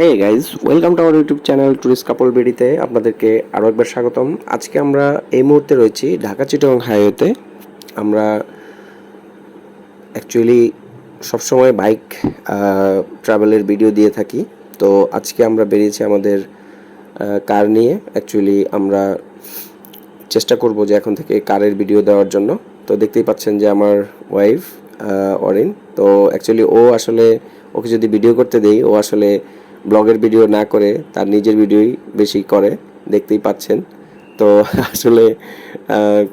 Hey guys welcome to our YouTube channel tourist couple বেডিতে আপনাদেরকে আরও একবার স্বাগতম। আজকে আমরা এই মুহূর্তে রয়েছি ঢাকা চিটং হাইওয়েতে। আমরা অ্যাকচুয়ালি সবসময় বাইক ট্রাভেলের ভিডিও দিয়ে থাকি। তো আজকে আমরা বেরিয়েছি আমাদের কার নিয়ে। অ্যাকচুয়ালি আমরা চেষ্টা করব যে এখন থেকে কারের ভিডিও দেওয়ার জন্য। তো দেখতেই পাচ্ছেন যে আমার ওয়াইফ অরিন। তো অ্যাকচুয়ালি ও আসলে ওকে যদি ভিডিও করতে দেই, ও আসলে ব্লগের ভিডিও না করে তার নিজের ভিডিওই বেশি করে, দেখতেই পাচ্ছেন। তো আসলে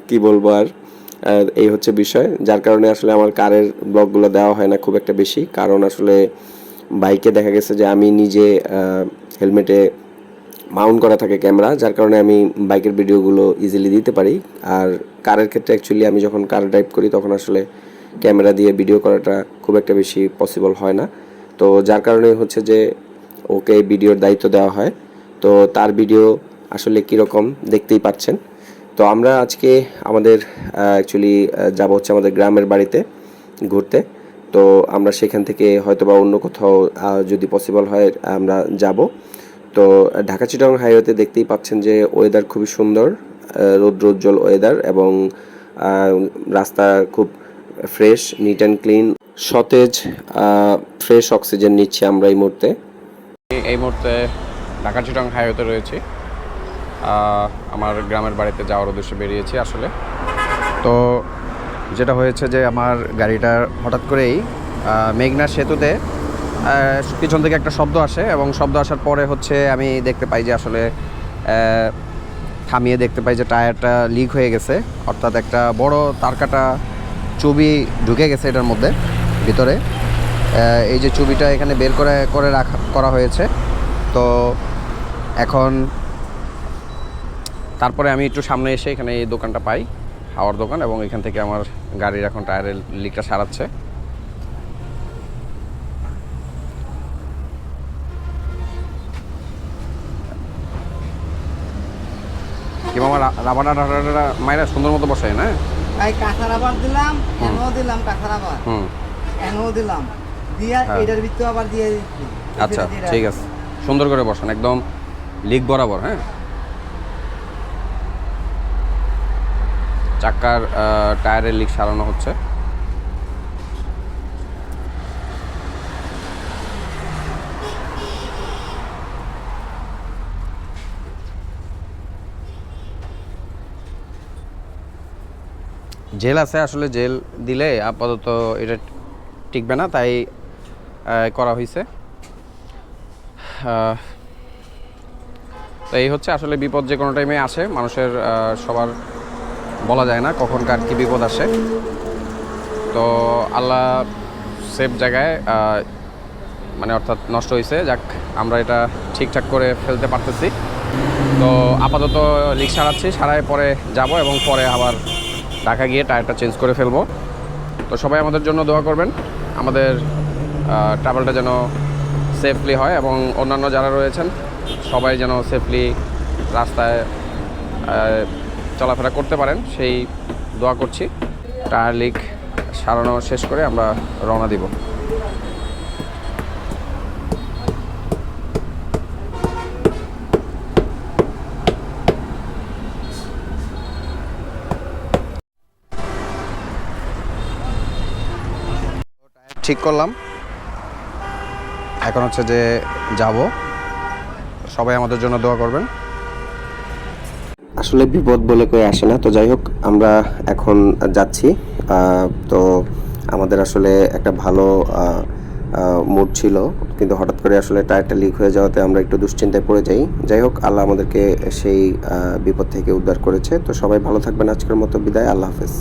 কি বলব আর এই হচ্ছে বিষয়। যার কারণে আসলে আমার কারের ব্লগগুলো দেওয়া হয় না খুব একটা বেশি। কারণ আসলে বাইকে দেখা গেছে যে আমি নিজে হেলমেটে মাউন্ট করা থাকে ক্যামেরা, যার কারণে আমি বাইকের ভিডিওগুলো ইজিলি দিতে পারি। আর কারের ক্ষেত্রে অ্যাকচুয়ালি আমি যখন কার ড্রাইভ করি, তখন আসলে ক্যামেরা দিয়ে ভিডিও করাটা খুব একটা বেশি পসিবল হয় না। তো যার কারণে হচ্ছে যে ওকে ভিডিওর দায়িত্ব দেওয়া হয়। তো তার ভিডিও আসলে কীরকম দেখতেই পাচ্ছেন। তো আমরা আজকে আমাদের অ্যাকচুয়ালি যাব হচ্ছে আমাদের গ্রামের বাড়িতে ঘুরতে। তো আমরা সেখান থেকে হয়তো বা অন্য কোথাও যদি পসিবল হয়, আমরা যাব। তো ঢাকা চিটাং হাইওয়েতে দেখতেই পাচ্ছেন যে ওয়েদার খুবই সুন্দর রৌদ্রোজ্জ্বল ওয়েদার এবং রাস্তা খুব ফ্রেশ নিট অ্যান্ড ক্লিন সতেজ ফ্রেশ অক্সিজেন নিচ্ছি আমরা এই মুহূর্তে। এই- মুহূর্তে ঢাকা চিটং হাইওয়েতে রয়েছি। আমার গ্রামের বাড়িতে যাওয়ার উদ্দেশ্যে বেরিয়েছি আসলে। তো যেটা হয়েছে যে আমার গাড়িটার হঠাৎ করেই মেঘনা সেতুতে পিছন থেকে একটা শব্দ আসে এবং শব্দ আসার পরে হচ্ছে আমি দেখতে পাই যে আসলে থামিয়ে দেখতে পাই যে টায়ারটা লিক হয়ে গেছে। অর্থাৎ একটা বড় তারকাটা চুবি ঢুকে গেছে এটার মধ্যে, ভিতরে। এই যে চুবিটা এখানে বের করে করে রাখা করা হয়েছে। তো এখন তারপরে আমি একটু সামনে এসে এখানে এই দোকানটা পাই হাওয়ার দোকান এবং এখান থেকে আমার গাড়ির এখন টায়ারের লিকটা সারাচ্ছে। কি মামা রা- রাবাডা রাবাডা মায়েরা সুন্দর মতো বসে না? ভাই রাবার দিলাম এনও দিলাম রাবার। হুম। এনও দিলাম। দিয়া হ্যাঁ। এটার ভিতরে আবার দিয়ে আচ্ছা ঠিক আছে। সুন্দর করে বসান একদম লিক বরাবর হ্যাঁ? চাক্কার আহ, টায়ারের লিক সারানো হচ্ছে। জেল আছে আসলে জেল দিলে আপাতত এটা টিকবে না তাই করা হয়েছে তো এই হচ্ছে আসলে বিপদ যে কোনো টাইমে আসে, মানুষের সবার বলা যায় না কখন কার কী বিপদ আসে। তো আল্লাহ সেফ জায়গায় মানে অর্থাৎ নষ্ট হয়েছে যাক, আমরা এটা ঠিকঠাক করে ফেলতে পারতেছি। তো আপাতত লিক সারাচ্ছি, সারায় পরে যাব এবং পরে আবার ঢাকা গিয়ে টায়ারটা চেঞ্জ করে ফেলব। তো সবাই আমাদের জন্য দোয়া করবেন। আমাদের ট্রাভেলটা যেন সেফলি হয় এবং অন্যান্য যারা রয়েছেন, সবাই যেন সেফলি রাস্তায় চলাফেরা করতে পারেন, সেই দোয়া করছি। টায়ার লিক সারানো শেষ করে আমরা রওনা দিব। ঠিক করলাম। এখন হচ্ছে যে যাব। সবাই আমাদের জন্য দোয়া করবেন। আসলে বিপদ বলে কয়ে আসে না। তো যাই হোক, আমরা এখন যাচ্ছি। তো আমাদের আসলে একটা ভালো মুড ছিল। কিন্তু হঠাৎ করে আসলে টায়ারটা লিক হয়ে যাওয়াতে আমরা একটু দুশ্চিন্তায় পড়ে যাই। যাই হোক, আল্লাহ আমাদেরকে সেই বিপদ থেকে উদ্ধার করেছে। তো সবাই ভালো থাকবেন। আজকের মতো বিদায়। আল্লাহ হাফেজ।